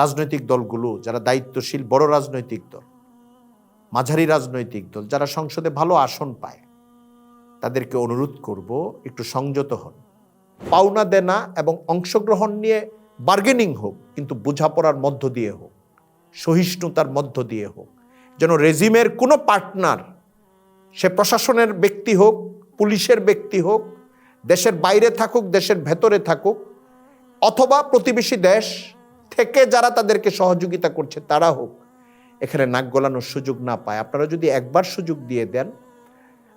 রাজনৈতিক দলগুলো, যারা দায়িত্বশীল, বড় রাজনৈতিক দল, মাঝারি রাজনৈতিক দল, যারা সংসদে ভালো আসন পায়, তাদেরকে অনুরোধ করব একটু সংযত হন। পাওনা দেনা এবং অংশগ্রহণ নিয়ে বার্গেনিং হোক, কিন্তু বোঝাপড়ার মধ্য দিয়ে হোক, সহিষ্ণুতার মধ্য দিয়ে হোক, যেন রেজিমের কোনো পার্টনার সে প্রশাসনের ব্যক্তি হোক, পুলিশের ব্যক্তি হোক, দেশের বাইরে থাকুক, দেশের ভেতরে থাকুক, অথবা প্রতিবেশী দেশ থেকে যারা তাদেরকে সহযোগিতা করছে, তারা হোক, এখানে নাক গলানোর সুযোগ না পায়। আপনারা যদি একবার সুযোগ দিয়ে দেন,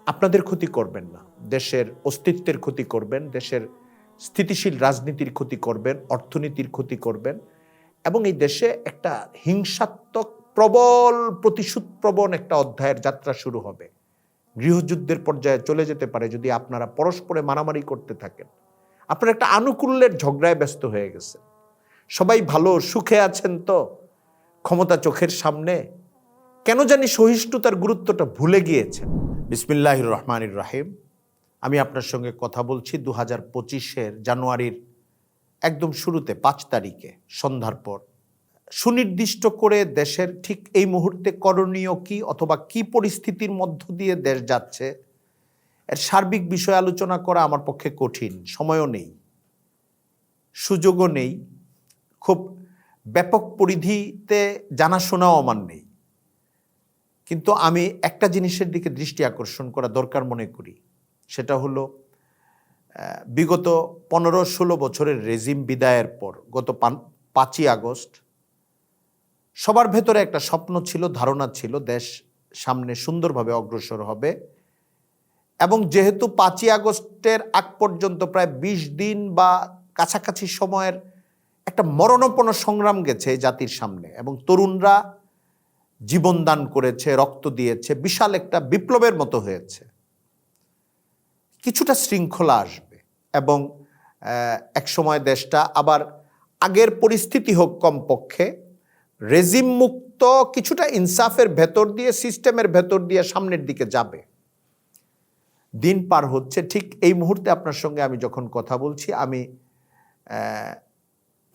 আপনাদের ক্ষতি করবেন না। দেশের অস্তিত্বের ক্ষতি করবেন, দেশের স্থিতিশীল রাজনীতির ক্ষতি করবেন, অর্থনীতির ক্ষতি করবেন, এবং এই দেশে একটা হিংসাত্মক, প্রবল প্রতিশোধ প্রবণ একটা অধ্যায়ের যাত্রা শুরু হবে। গৃহযুদ্ধের পর্যায়ে চলে যেতে পারে যদি আপনারা পরস্পরে মারামারি করতে থাকেন। আপনারা একটা আনুকূল্যের ঝগড়ায় ব্যস্ত হয়ে গেছে সবাই ভালো, সুখে আছেন তো? ক্ষমতা চোখের সামনে? কেন জানি সহিষ্ণুতার গুরুত্বটা ভুলে গিয়েছেন। বিসমিল্লাহ রহমানির রাহিম। আমি আপনার সঙ্গে কথা বলছি দু হাজার পঁচিশের জানুয়ারির একদম শুরুতে, পাঁচ তারিখে, সন্ধ্যার পর। সুনির্দিষ্ট করে দেশের ঠিক এই মুহূর্তে করণীয় কি অথবা কি পরিস্থিতির মধ্য দিয়ে দেশ যাচ্ছে, এর সার্বিক বিষয় আলোচনা করা আমার পক্ষে কঠিন, সময়ও নেই, সুযোগও নেই। খুব ব্যাপক পরিধিতে জানাশোনাও আমার নেই। কিন্তু আমি একটা জিনিসের দিকে দৃষ্টি আকর্ষণ করা দরকার মনে করি। সেটা হলো বিগত পনেরো ষোলো বছরের রেজিম বিদায়ের পর, গত পাঁচই আগস্ট, সবার ভেতরে একটা স্বপ্ন ছিল, ধারণা ছিল, দেশ সামনে সুন্দরভাবে অগ্রসর হবে। এবং যেহেতু পাঁচই আগস্টের আগ পর্যন্ত প্রায় ২০ দিন বা কাছাকাছি সময়ের একটা মরণপণ সংগ্রাম গেছে জাতির সামনে এবং তরুণরা জীবন দান করেছে, রক্ত দিয়েছে, বিশাল একটা বিপ্লবের মতো হয়েছে। কিছুটা শৃঙ্খলা আসবে এবং এক সময় দেশটা আবার আগের পরিস্থিতি হোক কমপক্ষে, রেজিম মুক্ত কিছুটা ইনসাফের ভেতর দিয়ে, সিস্টেমের ভেতর দিয়ে সামনের দিকে যাবে। দিন পার হচ্ছে, ঠিক এই মুহূর্তে আপনার সঙ্গে আমি যখন কথা বলছি, আমি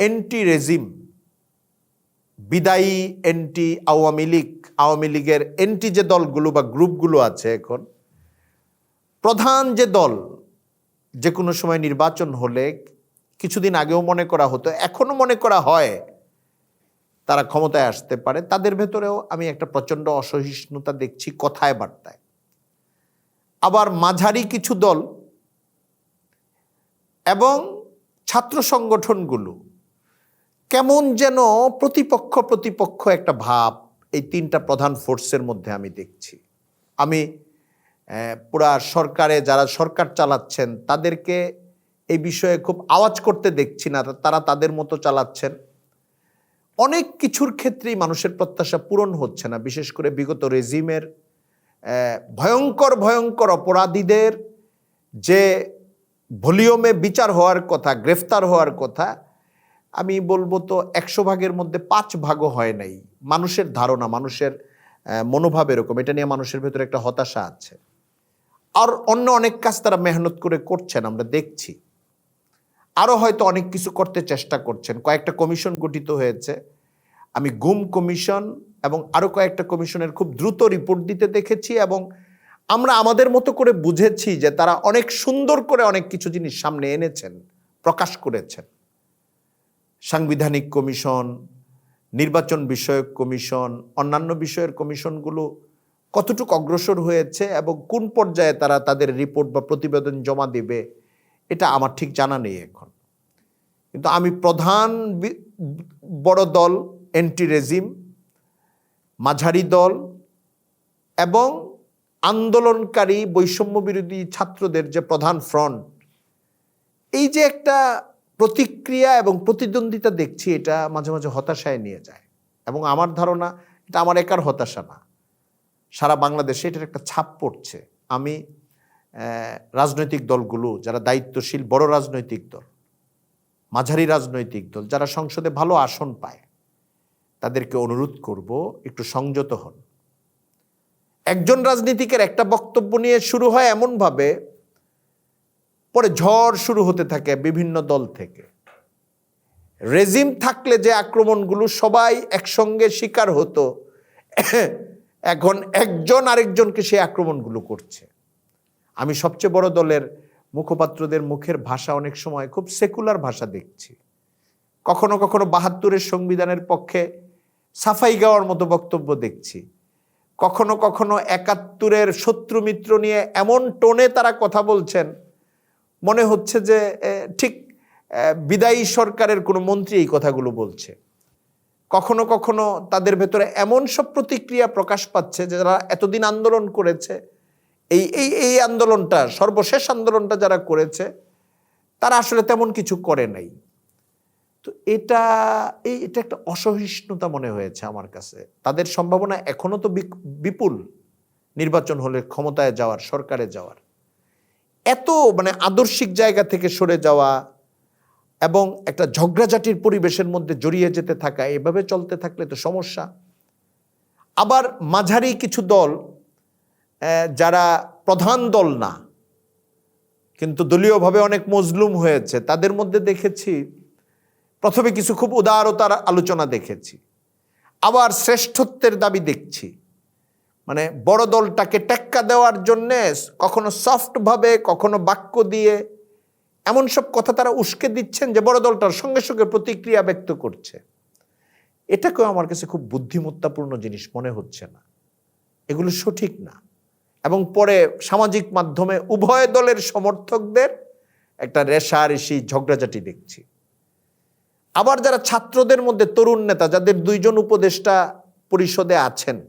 এন্টি রেজিম বিদায়ী এন্টি আওয়ামী লীগ, আওয়ামী লীগের এন্টি যে দলগুলো বা গ্রুপগুলো আছে এখন, প্রধান যে দল যে কোনো সময় নির্বাচন হলে কিছুদিন আগেও মনে করা হতো এখনও মনে করা হয় তারা ক্ষমতায় আসতে পারে, তাদের ভেতরেও আমি একটা প্রচণ্ড অসহিষ্ণুতা দেখছি কথায় বার্তায়। আবার মাঝারি কিছু দল এবং ছাত্র সংগঠনগুলো কেমন যেন প্রতিপক্ষ প্রতিপক্ষ একটা ভাব এই তিনটা প্রধান ফোর্সের মধ্যে আমি দেখছি। আমি পুরা সরকারে যারা সরকার চালাচ্ছেন, তাদেরকে এই বিষয়ে খুব আওয়াজ করতে দেখছি না, তারা তাদের মতো চালাচ্ছেন। অনেক কিছুর ক্ষেত্রেই মানুষের প্রত্যাশা পূরণ হচ্ছে না, বিশেষ করে বিগত রেজিমের ভয়ঙ্কর ভয়ঙ্কর অপরাধীদের যে ভলিউমে বিচার হওয়ার কথা, গ্রেফতার হওয়ার কথা আমি বলব তো একশো ভাগের মধ্যে পাঁচ ভাগও হয় নাই। মানুষের ধারণা, মানুষের মনোভাব এরকম। এটা নিয়ে মানুষের ভেতরে একটা হতাশা আছে। আর অন্য অনেক কাজ তারা মেহনত করে করছেন, আমরা দেখছি। আরও হয়তো অনেক কিছু করতে চেষ্টা করছেন। কয়েকটা কমিশন গঠিত হয়েছে। আমি গুম কমিশন এবং আরও কয়েকটা কমিশনের খুব দ্রুত রিপোর্ট দিতে দেখেছি এবং আমরা আমাদের মতো করে বুঝেছি যে তারা অনেক সুন্দর করে অনেক কিছু জিনিস সামনে এনেছেন, প্রকাশ করেছেন। সাংবিধানিক কমিশন, নির্বাচন বিষয়ক কমিশন, অন্যান্য বিষয়ের কমিশনগুলো কতটুকু অগ্রসর হয়েছে এবং কোন পর্যায়ে তারা তাদের রিপোর্ট বা প্রতিবেদন জমা দেবে, এটা আমার ঠিক জানা নেই এখন। কিন্তু আমি প্রধান বড় দল এন্টি রেজিম মাঝারি দল এবং আন্দোলনকারী বৈষম্য বিরোধী ছাত্রদের যে প্রধান ফ্রন্ট এই যে একটা প্রতিক্রিয়া এবং প্রতিদ্বন্দ্বিতা দেখছি, এটা মাঝে মাঝে হতাশায় নিয়ে যায়। এবং আমার ধারণা, এটা আমার একার হতাশা না। সারা বাংলাদেশে এটার একটা ছাপ পড়ছে। আমি রাজনৈতিক দলগুলো, যারা দায়িত্বশীল, বড় রাজনৈতিক দল, মাঝারি রাজনৈতিক দল, যারা সংসদে ভালো আসন পায়, তাদেরকে অনুরোধ করব, একটু সংযত হন। একজন রাজনীতিকের একটা বক্তব্য নিয়ে শুরু হয় এমনভাবে পরে ঝড় শুরু হতে থাকে বিভিন্ন দল থেকে। রেজিম থাকলে যে আক্রমণগুলো সবাই একসঙ্গে শিকার হতো, এখন একজন আরেকজনকে সেই আক্রমণগুলো করছে। আমি সবচেয়ে বড় দলের মুখপাত্রদের মুখের ভাষা অনেক সময় খুব সেকুলার ভাষা দেখছি। কখনো কখনো বাহাত্তরের সংবিধানের পক্ষে সাফাই গাওয়ার মতো বক্তব্য দেখছি। কখনো কখনো একাত্তরের শত্রু মিত্র নিয়ে এমন টোনে তারা কথা বলছেন মনে হচ্ছে যে ঠিক বিদায়ী সরকারের কোনো মন্ত্রী এই কথাগুলো বলছে। কখনো কখনো তাদের ভেতরে এমন সব প্রতিক্রিয়া প্রকাশ পাচ্ছে যে যারা এতদিন আন্দোলন করেছে, এই এই এই আন্দোলনটা, সর্বশেষ আন্দোলনটা যারা করেছে, তারা আসলে তেমন কিছু করে নাই। তো এটা, এই, এটা একটা অসহিষ্ণুতা মনে হয়েছে আমার কাছে। তাদের সম্ভাবনা এখনও তো বিপুল। নির্বাচন হলে ক্ষমতায় যাওয়ার, সরকারে যাওয়ার। এত মানে আদর্শিক জায়গা থেকে সরে যাওয়া এবং একটা ঝগড়াঝাটির পরিবেশের মধ্যে জড়িয়ে যেতে থাকা, এভাবে চলতে থাকলে তো সমস্যা। আবার মাঝারি কিছু দল যারা প্রধান দল না, কিন্তু দলীয়ভাবে অনেক মজলুম হয়েছে, তাদের মধ্যে দেখেছি, প্রথমে কিছু খুব উদারতার আলোচনা দেখেছি, আবার শ্রেষ্ঠত্বের দাবি দেখছি। মানে বড় দলটাকে টেক্কা দেওয়ার জন্যে কখনো সফটভাবে কখনো বাক্য দিয়ে, এমন সব কথা তারা উস্কে দিচ্ছেন যে বড় দলটার সঙ্গে সঙ্গে প্রতিক্রিয়া ব্যক্ত করছে। এটাকেও আমার কাছে খুব বুদ্ধিমত্তাপূর্ণ জিনিস মনে হচ্ছে না। এগুলো সঠিক না। এবং পরে সামাজিক মাধ্যমে উভয় দলের সমর্থকদের একটা রেশারেশি ঝগড়াঝাটি দেখছি। আবার যারা ছাত্রদের মধ্যে তরুণ নেতা, যাদের দুইজন উপদেষ্টা পরিষদে আছেন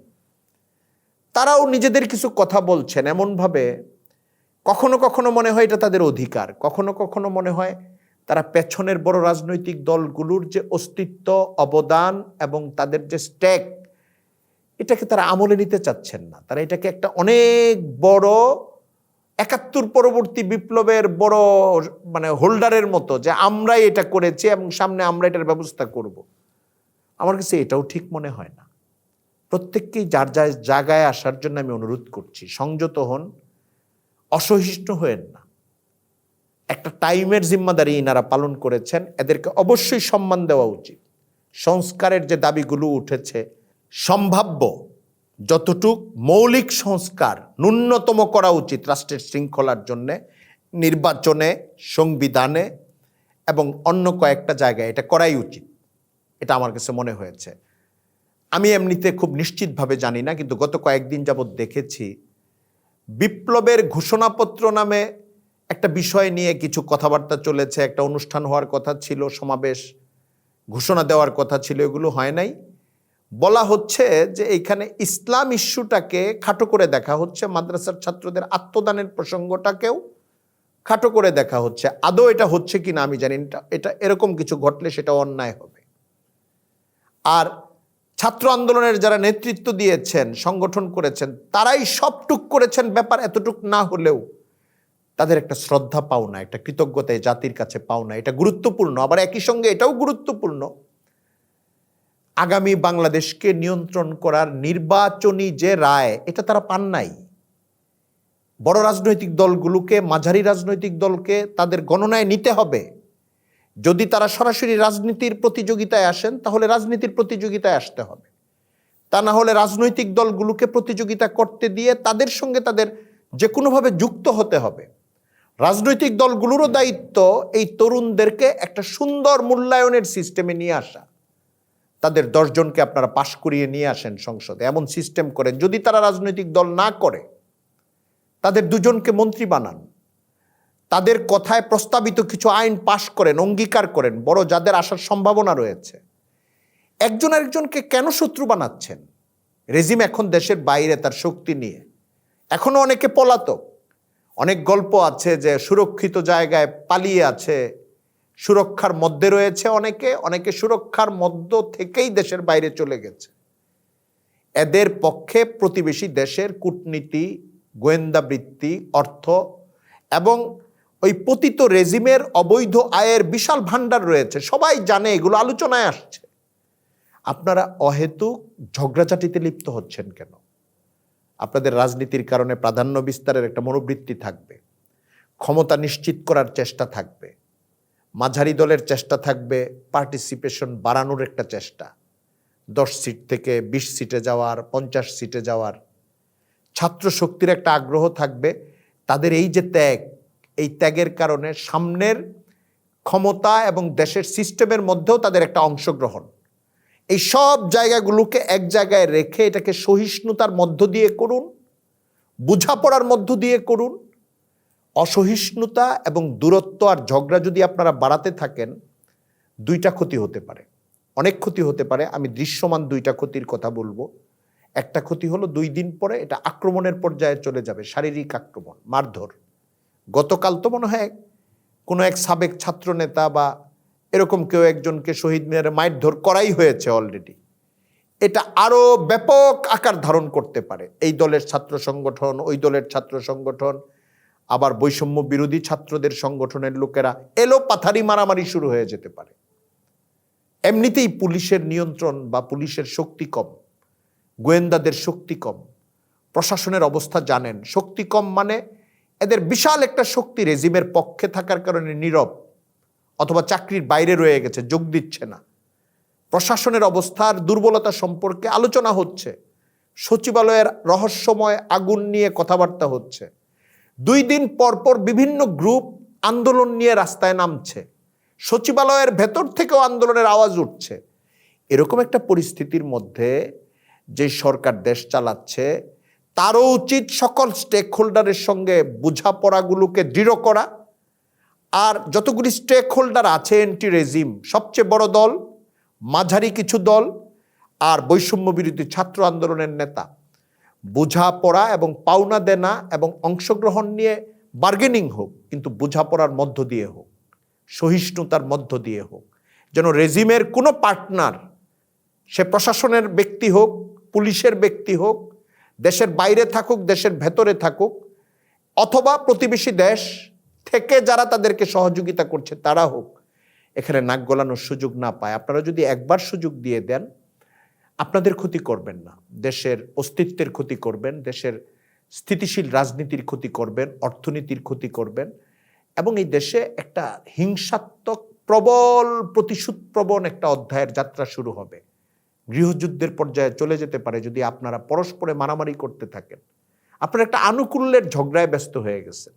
তারাও নিজেদের কিছু কথা বলছেন এমনভাবে, কখনো কখনো মনে হয় এটা তাদের অধিকার, কখনো কখনো মনে হয় তারা পেছনের বড় রাজনৈতিক দলগুলোর যে অস্তিত্ব, অবদান এবং তাদের যে স্ট্যাক, এটাকে তারা আমলে নিতে চাচ্ছেন না। তারা এটাকে একটা অনেক বড়, একাত্তর পরবর্তী বিপ্লবের বড় মানে হোল্ডারের মতো যে আমরাই এটা করেছি এবং সামনে আমরা এটার ব্যবস্থা করব। আমার কাছে এটাও ঠিক মনে হয় না। প্রত্যেককেই যার যার জায়গায় আসার জন্য আমি অনুরোধ করছি, সংযত হন, অসহিষ্ণু হয়েন না। একটা টাইমের জিম্মাদারি ইনারা পালন করেছেন, এদেরকে অবশ্যই সম্মান দেওয়া উচিত। সংস্কারের যে দাবিগুলো উঠেছে, সম্ভাব্য যতটুক মৌলিক সংস্কার ন্যূনতম করা উচিত রাষ্ট্রের শৃঙ্খলার জন্যে, নির্বাচনে, সংবিধানে এবং অন্য কয়েকটা জায়গায়, এটা করাই উচিত। এটা আমার কাছে মনে হয়েছে। আমি এমনিতে খুব নিশ্চিতভাবে জানি না, কিন্তু গত কয়েকদিন যাবৎ দেখেছি, বিপ্লবের ঘোষণাপত্র নামে একটা বিষয় নিয়ে কিছু কথাবার্তা চলেছে, একটা অনুষ্ঠান হওয়ার কথা ছিল, সমাবেশ ঘোষণা দেওয়ার কথা ছিল, এগুলো হয় নাই। বলা হচ্ছে যে এইখানে ইসলাম ইস্যুটাকে খাটো করে দেখা হচ্ছে, মাদ্রাসার ছাত্রদের আত্মদানের প্রসঙ্গটাকেও খাটো করে দেখা হচ্ছে। আদৌ এটা হচ্ছে কি না আমি জানি এটা এরকম কিছু ঘটলে সেটা অন্যায় হবে। আর ছাত্র আন্দোলনের যারা নেতৃত্ব দিয়েছেন, সংগঠন করেছেন, তারাই সবটুক করেছেন, ব্যাপার এতটুক না হলেও তাদের একটা শ্রদ্ধা পাওনা একটা কৃতজ্ঞতায় জাতির কাছে পাওনা এটা গুরুত্বপূর্ণ, আবার একই সঙ্গে এটাও গুরুত্বপূর্ণ। আগামী বাংলাদেশকে নিয়ন্ত্রণ করার নির্বাচনী যে রায়, এটা তারা পান নাই। বড় রাজনৈতিক দলগুলোকে, মাঝারি রাজনৈতিক দলকে তাদের গণনায় নিতে হবে। যদি তারা সরাসরি রাজনীতির প্রতিযোগিতায় আসেন, তাহলে রাজনীতির প্রতিযোগিতায় আসতে হবে। তা না হলে রাজনৈতিক দলগুলোকে প্রতিযোগিতা করতে দিয়ে তাদের সঙ্গে তাদের যে কোনোভাবে যুক্ত হতে হবে। রাজনৈতিক দলগুলোরও দায়িত্ব এই তরুণদেরকে একটা সুন্দর মূল্যায়নের সিস্টেমে নিয়ে আসা। তাদের দশজনকে আপনারা পাশ করিয়ে নিয়ে আসেন সংসদে, এমন সিস্টেম করেন। যদি তারা রাজনৈতিক দল না করে, তাদের দুজনকে মন্ত্রী বানান। তাদের কথায় প্রস্তাবিত কিছু আইন পাশ করেন, অঙ্গীকার করেন, বড় যাদের আসার সম্ভাবনা রয়েছে। একজন আরেকজনকে কেন শত্রু বানাচ্ছেন? রেজিম এখন দেশের বাইরে তার শক্তি নিয়ে। এখনও অনেকে পলাতক। অনেক গল্প আছে যে সুরক্ষিত জায়গায় পালিয়ে আছে, সুরক্ষার মধ্যে রয়েছে অনেকে অনেকে সুরক্ষার মধ্য থেকেই দেশের বাইরে চলে গেছে। এদের পক্ষে প্রতিবেশী দেশের কূটনীতি গোয়েন্দা বৃত্তি অর্থ এবং ওই পতিত রেজিমের অবৈধ আয়ের বিশাল ভাণ্ডার রয়েছে। সবাই জানে এগুলো আলোচনায় আসছে। আপনারা অহেতুক ঝগড়াঝাটিতে লিপ্ত হচ্ছেন কেন? আপনাদের রাজনীতির কারণে প্রাধান্য বিস্তারের একটা মনোবৃত্তি থাকবে। ক্ষমতা নিশ্চিত করার চেষ্টা থাকবে। মাঝারি দলের চেষ্টা থাকবে পার্টিসিপেশন বাড়ানোর একটা চেষ্টা। দশ সিট থেকে বিশ সিটে যাওয়ার, পঞ্চাশ সিটে যাওয়ার। ছাত্র শক্তির একটা আগ্রহ থাকবে। তাদের এই যে ত্যাগ এই ত্যাগের কারণে সামনের ক্ষমতা এবং দেশের সিস্টেমের মধ্যেও তাদের একটা অংশগ্রহণ। এই সব জায়গাগুলোকে এক জায়গায় রেখে এটাকে সহিষ্ণুতার মধ্য দিয়ে করুন, বোঝাপড়ার মধ্য দিয়ে করুন। অসহিষ্ণুতা এবং দূরত্ব আর ঝগড়া যদি আপনারা বাড়াতে থাকেন, দুইটা ক্ষতি হতে পারে। অনেক ক্ষতি হতে পারে, আমি দৃশ্যমান দুইটা ক্ষতির কথা বলব। একটা ক্ষতি হলো দুই দিন পরে এটা আক্রমণের পর্যায়ে চলে যাবে, শারীরিক আক্রমণ, মারধর। গতকাল তো মনে হয় কোনো এক সাবেক ছাত্র নেতা বা এরকম কেউ একজনকে শহীদ মিনারে মারধর করাই হয়েছে অলরেডি এটা আরও ব্যাপক আকার ধারণ করতে পারে। এই দলের ছাত্র সংগঠন, ওই দলের ছাত্র সংগঠন, আবার বৈষম্য বিরোধী ছাত্রদের সংগঠনের লোকেরা এলো পাথারি মারামারি শুরু হয়ে যেতে পারে। এমনিতেই পুলিশের নিয়ন্ত্রণ বা পুলিশের শক্তি কম, গোয়েন্দাদের শক্তি কম, প্রশাসনের অবস্থা জানেন। শক্তি কম মানে এদের বিশাল একটা শক্তি রেজিমের পক্ষে থাকার কারণে নীরব অথবা চাকরির বাইরে রয়ে গেছে, যোগ দিচ্ছে না। প্রশাসনের অবস্থার দুর্বলতা সম্পর্কে আলোচনা হচ্ছে। সচিবালয়ের রহস্যময় আগুন নিয়ে কথাবার্তা হচ্ছে। দুই দিন পর পর বিভিন্ন গ্রুপ আন্দোলন নিয়ে রাস্তায় নামছে। সচিবালয়ের ভেতর থেকেও আন্দোলনের আওয়াজ উঠছে। এরকম একটা পরিস্থিতির মধ্যে যে সরকার দেশ চালাচ্ছে তারও উচিত সকল স্টেক হোল্ডারের সঙ্গে বোঝাপড়াগুলোকে দৃঢ় করা। আর যতগুলি স্টেক হোল্ডার আছে এন্টি রেজিম সবচেয়ে বড় দল মাঝারি কিছু দল আর বৈষম্য বিরোধী ছাত্র আন্দোলনের নেতা। বোঝাপড়া এবং পাওনা দেনা এবং অংশগ্রহণ নিয়ে বার্গেনিং হোক, কিন্তু বোঝাপড়ার মধ্য দিয়ে হোক, সহিষ্ণুতার মধ্য দিয়ে হোক। যেন রেজিমের কোনো পার্টনার সে প্রশাসনের ব্যক্তি হোক, পুলিশের ব্যক্তি হোক দেশের বাইরে থাকুক, দেশের ভেতরে থাকুক, অথবা প্রতিবেশী দেশ থেকে যারা তাদেরকে সহযোগিতা করছে, তারা হোক, এখানে নাক গলানোর সুযোগ না পায়। আপনারা যদি একবার সুযোগ দিয়ে দেন, আপনাদের ক্ষতি করবেন না। দেশের অস্তিত্বের ক্ষতি করবেন, দেশের স্থিতিশীল রাজনীতির ক্ষতি করবেন, অর্থনীতির ক্ষতি করবেন, এবং এই দেশে একটা হিংসাত্মক, প্রবল, প্রতিশোধ প্রবণ একটা অধ্যায়ের যাত্রা শুরু হবে। গৃহযুদ্ধের পর্যায়ে চলে যেতে পারে যদি আপনারা পরস্পরে মারামারি করতে থাকেন। আপনারা একটা আনুকূল্যের ঝগড়ায় ব্যস্ত হয়ে গেছেন।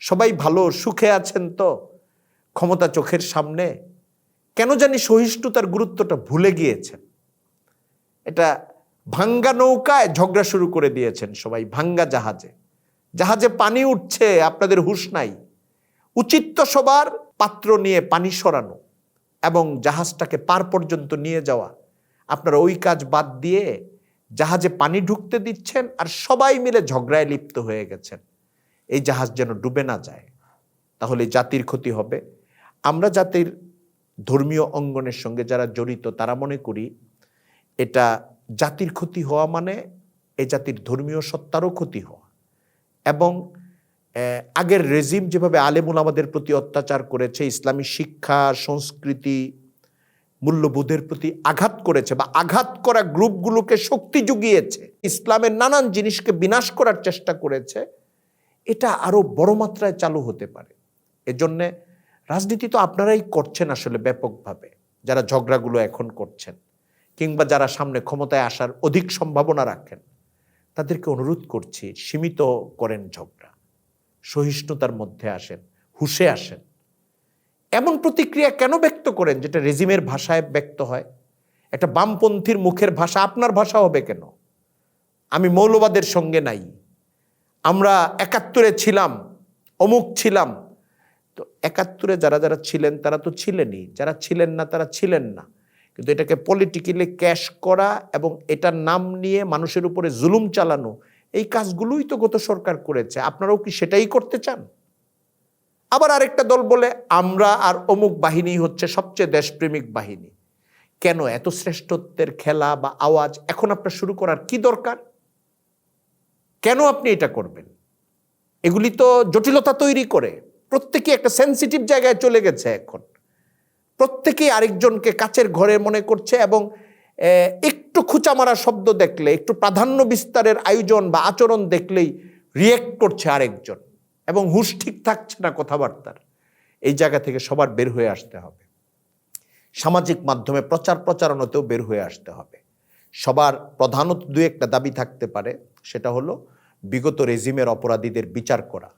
সবাই ভালো, সুখে আছেন তো? ক্ষমতা চোখের সামনে? কেন জানি সহিষ্ণুতার গুরুত্বটা ভুলে গিয়েছেন। এটা ভাঙ্গা নৌকায় ঝগড়া শুরু করে দিয়েছেন সবাই, ভাঙ্গা জাহাজে। জাহাজে পানি উঠছে, আপনাদের হুঁশ নাই। উচিত সবার পাত্র নিয়ে পানি সরানো এবং জাহাজটাকে পার পর্যন্ত নিয়ে যাওয়া। আপনারা ওই কাজ বাদ দিয়ে জাহাজে পানি ঢুকতে দিচ্ছেন আর সবাই মিলে ঝগড়ায় লিপ্ত হয়ে গেছেন। এই জাহাজ যেন ডুবে না যায়, তাহলে জাতির ক্ষতি হবে। আমরা জাতির ধর্মীয় অঙ্গনের সঙ্গে যারা জড়িত, তারা মনে করি এটা জাতির ক্ষতি হওয়া মানে এ জাতির ধর্মীয় সত্তারও ক্ষতি হওয়া। এবং আগের রেজিম যেভাবে আলেমুল আমাদের প্রতি অত্যাচার করেছে, ইসলামী শিক্ষা, সংস্কৃতি মূল্যবোধের প্রতি আঘাত করেছে বা আঘাত করা গ্রুপগুলোকে শক্তি জুগিয়েছে, ইসলামের নানান জিনিসকে বিনাশ করার চেষ্টা করেছে, এটা আরও বড় মাত্রায় চালু হতে পারে। এজন্যে রাজনীতি তো আপনারাই করছেন আসলে ব্যাপকভাবে, যারা ঝগড়াগুলো এখন করছেন, কিংবা যারা সামনে ক্ষমতায় আসার অধিক সম্ভাবনা রাখেন, তাদেরকে অনুরোধ করছি, সীমিত করেন ঝগড়া, সহিষ্ণুতার মধ্যে আসেন, হুশে আসেন। এমন প্রতিক্রিয়া কেন ব্যক্ত করেন যেটা রেজিমের ভাষায় ব্যক্ত হয়? একটা বামপন্থীর মুখের ভাষা আপনার ভাষা হবে কেন? আমি মৌলবাদের সঙ্গে নাই। আমরা একাত্তরে ছিলাম, অমুক ছিলাম। তো একাত্তরে যারা যারা ছিলেন, তারা তো ছিলেনই। যারা ছিলেন না, তারা ছিলেন না। কিন্তু এটাকে পলিটিক্যালি ক্যাশ করা এবং এটার নাম নিয়ে মানুষের উপরে জুলুম চালানো, এই কাজগুলোই তো গত সরকার করেছে। আপনারাও কি সেটাই করতে চান? আবার আরেকটা দল বলে, আমরা আর অমুক বাহিনী হচ্ছে সবচেয়ে দেশপ্রেমিক বাহিনী। কেন এত শ্রেষ্ঠত্বের খেলা বা আওয়াজ এখন আপনার শুরু করার কি দরকার? কেন আপনি এটা করবেন? এগুলি তো জটিলতা তৈরি করে। প্রত্যেকে একটা সেন্সিটিভ জায়গায় চলে গেছে এখন। প্রত্যেকেই আরেকজনকে কাছের ঘরে মনে করছে এবং একটু খুচা মারা শব্দ দেখলে, একটু প্রাধান্য বিস্তারের আয়োজন বা আচরণ দেখলেই রিয়েক্ট করছে আরেকজন। এবং হুশ ঠিক থাকছে না কথাবার্তার। এই জায়গা থেকে সবার বের হয়ে আসতে হবে। সামাজিক মাধ্যমে প্রচার প্রচারণাতেও বের হয়ে আসতে হবে। সবার প্রধানত দু একটা দাবি থাকতে পারে, সেটা হলো বিগত রেজিমের অপরাধীদের বিচার করা।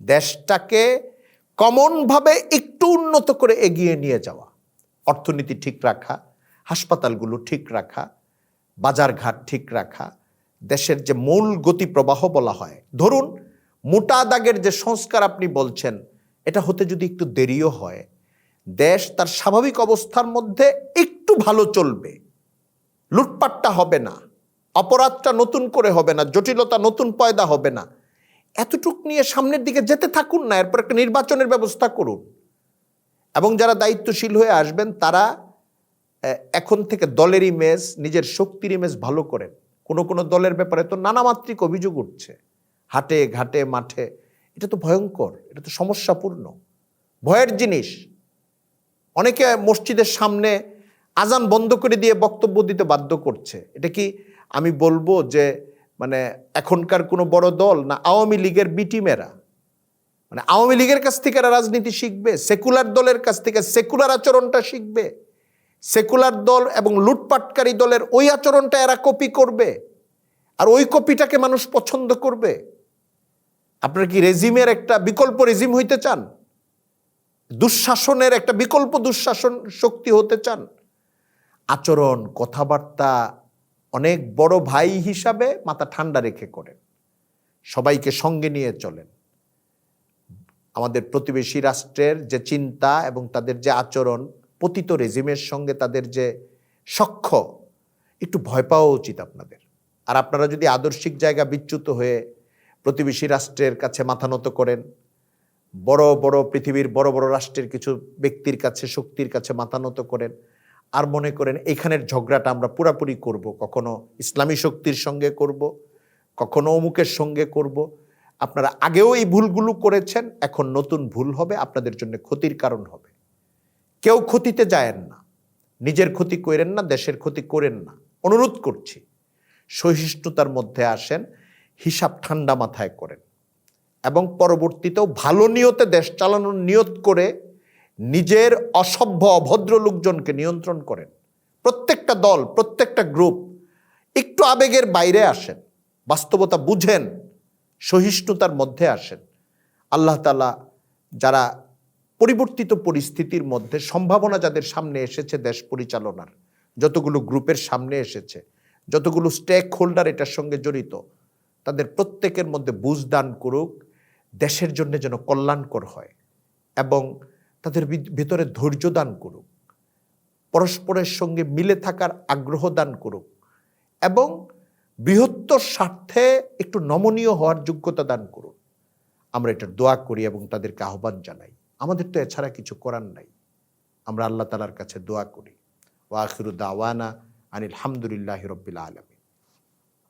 দেশটাকে কমনভাবে একটু উন্নত করে এগিয়ে নিয়ে যাওয়া। অর্থনীতি ঠিক রাখা, হাসপাতালগুলো ঠিক রাখা, বাজারঘাট ঠিক রাখা, দেশের যে মূল গতি প্রবাহ বলা হয়। ধরুন মোটা দাগের যে সংস্কার আপনি বলছেন, এটা হতে যদি একটু দেরিও হয়, দেশ তার স্বাভাবিক অবস্থার মধ্যে একটু ভালো চলবে। লুটপাটটা হবে না, অপরাধটা নতুন করে হবে না, জটিলতা নতুন পয়দা হবে না। এতটুক নিয়ে সামনের দিকে যেতে থাকুন না, এরপর একটা নির্বাচনের ব্যবস্থা করুন। এবং যারা দায়িত্বশীল হয়ে আসবেন, তারা এখন থেকে দলের ইমেজ নিজের শক্তির ইমেজ ভালো করেন। কোনো কোনো দলের ব্যাপারে তো নানামাত্রিক অভিযোগ উঠছে। হাটে, ঘাটে, মাঠে। এটা তো ভয়ঙ্কর, এটা তো সমস্যাপূর্ণ। ভয়ের জিনিস। অনেকে মসজিদের সামনে আজান বন্ধ করে দিয়ে বক্তব্য দিতে বাধ্য করছে। এটা কি আমি বলব যে মানে এখনকার কোনো বড় দল না আওয়ামী লীগের বিটিমেরা মানে আওয়ামী লীগের কাছ থেকে এরা রাজনীতি শিখবে, সেকুলার দলের কাছ থেকে সেকুলার আচরণটা শিখবে। সেকুলার দল এবং লুটপাটকারী দলের ওই আচরণটা এরা কপি করবে। আর ওই কপিটাকে মানুষ পছন্দ করবে। আপনারা কি রেজিমের একটা বিকল্প রেজিম হইতে চান? দুঃশাসনের একটা বিকল্প দুঃশাসন শক্তি হতে চান? আচরণ, কথাবার্তা অনেক বড় ভাই হিসাবে মাথা ঠান্ডা রেখে করেন। সবাইকে সঙ্গে নিয়ে চলেন। আমাদের প্রতিবেশী রাষ্ট্রের যে চিন্তা এবং তাদের যে আচরণ, পতিত রেজিমের সঙ্গে তাদের যে সখ্য, একটু ভয় পাওয়া উচিত আপনাদের। আর আপনারা যদি আদর্শিক জায়গা বিচ্যুত হয়ে প্রতিবেশী রাষ্ট্রের কাছে মাথা নত করেন। বড় বড় পৃথিবীর বড় বড় রাষ্ট্রের কিছু ব্যক্তির কাছে, শক্তির কাছে মাথা নত করেন আর মনে করেন এখানের ঝগড়াটা আমরা পুরাপুরি করব, কখনো ইসলামী শক্তির সঙ্গে করব, কখনো অমুকের সঙ্গে করব। আপনারা আগেও এই ভুলগুলো করেছেন, এখন নতুন ভুল হবে, আপনাদের জন্য ক্ষতির কারণ হবে। কেউ ক্ষতিতে যায়েন না, নিজের ক্ষতি করেন না, দেশের ক্ষতি করেন না। অনুরোধ করছি, সহিষ্ণুতার মধ্যে আসেন হিসাব ঠান্ডা মাথায় করেন। এবং পরবর্তীতেও ভালো নিয়তে দেশ চালানোর নিয়ত করে নিজের অসভ্য, অভদ্র লোকজনকে নিয়ন্ত্রণ করেন। প্রত্যেকটা দল, প্রত্যেকটা গ্রুপ একটু আবেগের বাইরে আসেন, বাস্তবতা বুঝেন, সহিষ্ণুতার মধ্যে আসেন। আল্লাহ তালা যারা পরিবর্তিত পরিস্থিতির মধ্যে সম্ভাবনা যাদের সামনে এসেছে দেশ পরিচালনার, যতগুলো গ্রুপের সামনে এসেছে, যতগুলো স্টেক হোল্ডার এটার সঙ্গে জড়িত তাদের প্রত্যেকের মধ্যে বুঝ দান করুক, দেশের জন্য যেন কল্যাণকর হয় এবং তাদের ভিতরে ধৈর্য দান করুক, পরস্পরের সঙ্গে মিলে থাকার আগ্রহ দান করুক এবং বৃহত্তর স্বার্থে একটু নমনীয় হওয়ার যোগ্যতা দান করুন আমরা এটার দোয়া করি এবং তাদেরকে আহ্বান জানাই। আমাদের তো এছাড়া কিছু করার নাই। আমরা আল্লাহ তালার কাছে দোয়া করি। ওয়াখিরু দাওয়ানা আনিল হামদুলিল্লাহ রব্বিল আলম